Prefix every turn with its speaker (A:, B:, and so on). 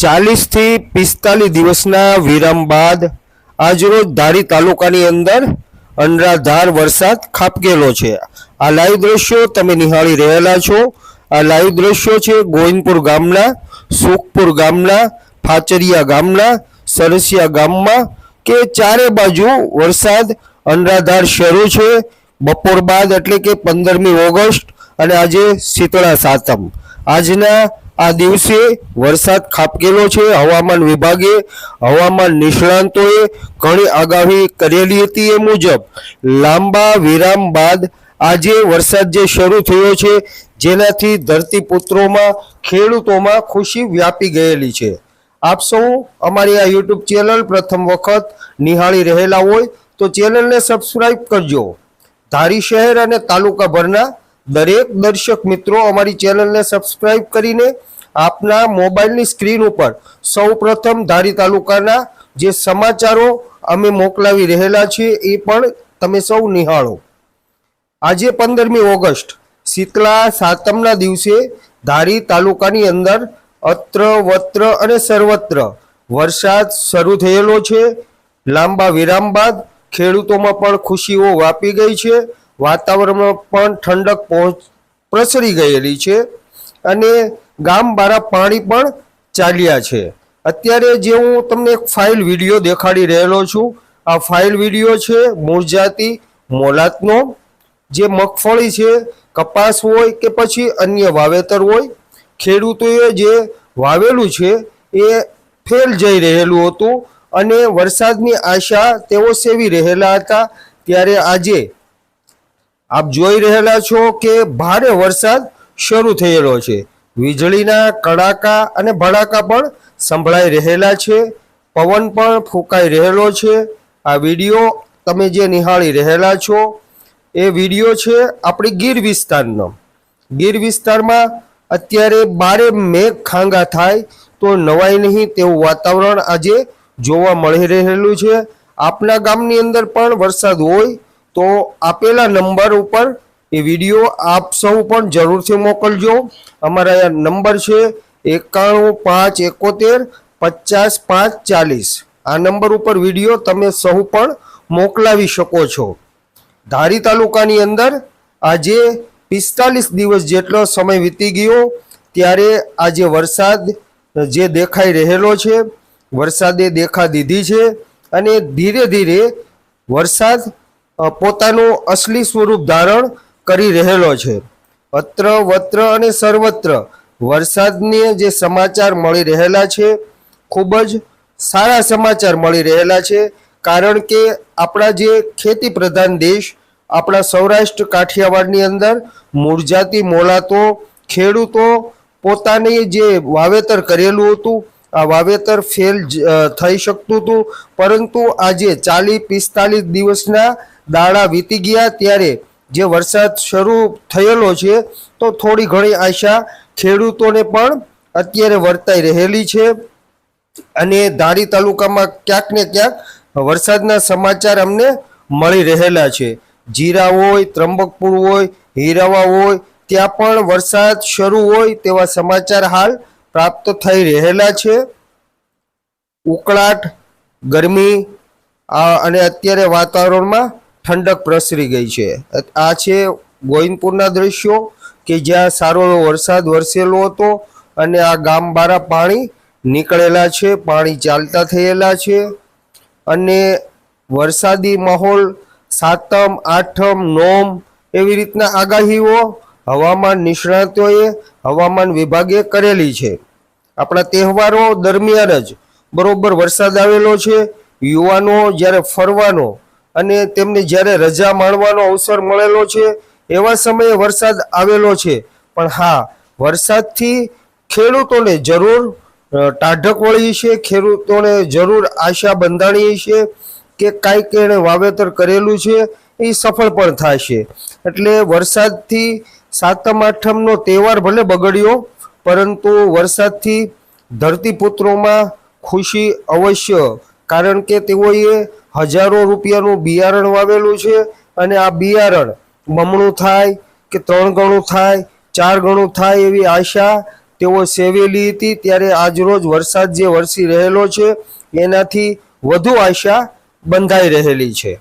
A: ચાલીસથી પિસ્તાલીસ દિવસના વિરામ બાદ આજરોજ ધારી તાલુકાની અંદર અનરાધાર વરસાદ ખાબકેલો છે. આ લાઈવ દ્રશ્યો તમે નિહાળી રહેલા છો. આ લાઈવ દ્રશ્યો છે ગોવિંદપુર ગામના, સુખપુર ગામના, ફાચરિયા ગામના, સરસિયા ગામમાં કે ચારે બાજુ વરસાદ અનરાધાર શરૂ છે. બપોર બાદ એટલે કે પંદરમી ઓગસ્ટ અને આજે શીતળા સાતમ. આજના આ દિવસે વરસાદ ખાબકેલો છે. હવામાન વિભાગે હવામાન નિષ્ણાંતોએ ઘણી આગાહી કરેલી હતી એ મુજબ લાંબા વિરામ બાદ આજે વરસાદ જે શરૂ થયો છે, જેનાથી ધરતીપુત્રોમાં ખેડૂતોમાં ખુશી વ્યાપી ગયેલી છે. આપ સૌ અમારી આ યુટ્યુબ ચેનલ પ્રથમ વખત નિહાળી રહેલા હોય તો ચેનલને સબસ્ક્રાઈબ કરજો. ધારી શહેર અને તાલુકાભરના દરેક દર્શક મિત્રો અમારી ચેનલને સબસ્ક્રાઇબ કરીને આપના મોબાઈલની સ્ક્રીન ઉપર સૌપ્રથમ ધારી તાલુકાના જે સમાચારો અમે મોકલાવી રહેલા છીએ એ પણ તમે સૌ નિહાળો. આજે પંદરમી ઓગસ્ટ, શીતલા સાતમના દિવસે ધારી તાલુકાની અંદર અત્ર, વત્ર અને સર્વત્ર વરસાદ શરૂ થયેલો છે. લાંબા વિરામ બાદ ખેડૂતોમાં પણ ખુશીઓ વ્યાપી ગઈ છે. વાતાવરણમાં પણ ઠંડક પહોંચ પ્રસરી ગયેલી છે અને ગામ બારા પાણી પણ ચાલ્યા છે. અત્યારે જે હું તમને એક ફાઇલ વીડિયો દેખાડી રહેલો છું, આ ફાઇલ વીડિયો છે મૂળ જાતિ મોલાતનો. જે મગફળી છે, કપાસ હોય કે પછી અન્ય વાવેતર હોય, ખેડૂતોએ જે વાવેલું છે એ ફેલ જઈ રહેલું હતું અને વરસાદની આશા તેઓ સેવી રહેલા હતા. ત્યારે આજે આપ જોઈ રહેલા છો કે ભારે વરસાદ શરૂ થયેલો છે. વીજળીના કડાકા અને ભડાકા પણ સંભળાઈ રહેલા છે. પવન પણ ફૂંકાઈ રહેલો છે. આ વીડિયો તમે જે નિહાળી રહેલા છો એ વીડિયો છે આપણી ગીર વિસ્તારનો. ગીર વિસ્તારમાં અત્યારે બારે મેઘ ખાંગા થાય તો નવાઈ નહીં તેવું વાતાવરણ આજે જોવા મળી રહેલું છે. આપના ગામની અંદર પણ વરસાદ હોય તો આપેલા નંબર ઉપર એ વીડિયો આપ સૌ પણ જરૂરથી મોકલજો. અમારા નંબર છે એકાણું પાંચ એકોતેર પચાસ પાંચ ચાલીસ. આ નંબર ઉપર વીડિયો તમે સૌ પણ મોકલાવી શકો છો. ધારી તાલુકાની અંદર આજે પિસ્તાલીસ દિવસ જેટલો સમય વીતી ગયો ત્યારે આજે વરસાદ જે દેખાઈ રહેલો છે, વરસાદે દેખા દીધી છે અને ધીરે ધીરે વરસાદ પોતાનું અસલી સ્વરૂપ ધારણ કરી રહેલો છે. અત્ર, વત્ર અને સર્વત્ર વરસાદની જે સમાચાર મળી રહેલા છે, ખૂબ જ સારા સમાચાર મળી રહેલા છે, કારણ કે આપણા જે ખેતી પ્રધાન દેશ, આપણા સૌરાષ્ટ્ર કાઠિયાવાડની અંદર મૂળજાતિ મોલાતો ખેડૂતો પોતાની જે વાવેતર કરેલું હતું, આ વાવેતર ફેલ થઈ શકતું હતું, પરંતુ આજે ચાલીસ પિસ્તાલીસ દિવસના દાડા વીતી ગયા ત્યારે જે વરસાદ શરૂ થયેલો છે, તો થોડી ઘણી આશા ખેડૂતોને પણ અત્યારે વર્તાઈ રહેલી છે. અને ધારી તાલુકામાં ક્યાંક ને ક્યાંક વરસાદના સમાચાર અમને મળી રહેલા છે. જીરા હોય ત્રંબકપુર હોય, હીરાવા હોય, ત્યાં પણ વરસાદ શરૂ હોય તેવા સમાચાર હાલ પ્રાપ્ત થઈ રહેલા છે. ઉકળાટ, ગરમી અને અત્યારે વાતાવરણમાં ઠંડક પ્રસરી ગઈ છે. આ છે ગોવિંદપુરના દ્રશ્યો કે જ્યાં સારો એવો વરસાદ વરસેલો હતો અને આ ગામ બારા પાણી નીકળેલા છે, પાણી ચાલતા થયેલા છે અને વરસાદી માહોલ સાતમ, આઠમ, નોમ એવી રીતના આગાહીઓ હવામાન નિષ્ણાતોએ હવામાન વિભાગે કરેલી છે. આપણા તહેવારો દરમિયાન જ બરોબર વરસાદ આવેલો છે. યુવાનો જ્યારે ફરવાનો અને તેમને જ્યારે રજા માણવાનો અવસર મળેલો છે, એવા સમયે વરસાદ આવેલો છે. પણ હા, વરસાદથી ખેડૂતોને જરૂર ટાઢક વળી છે, ખેડૂતોને જરૂર આશા બંધાણી છે કે કાંઈક એણે વાવેતર કરેલું છે, એ સફળ પણ થશે. એટલે વરસાદથી સાતમ આઠમનો તહેવાર ભલે બગડ્યો, પરંતુ વરસાદથી ધરતીપુત્રોમાં ખુશી અવશ્ય કારણ કે તેઓએ હજારો રૂપિયાનું બિયારણ વાવેલું છે અને આ બિયારણ બમણું થાય કે ત્રણ ગણું થાય, ચાર ગણું થાય એવી આશા તેઓ સેવેલી હતી ત્યારે આજરોજ વરસાદ જે વરસી રહેલો છે, એનાથી વધુ આશા બંધાઈ રહેલી છે.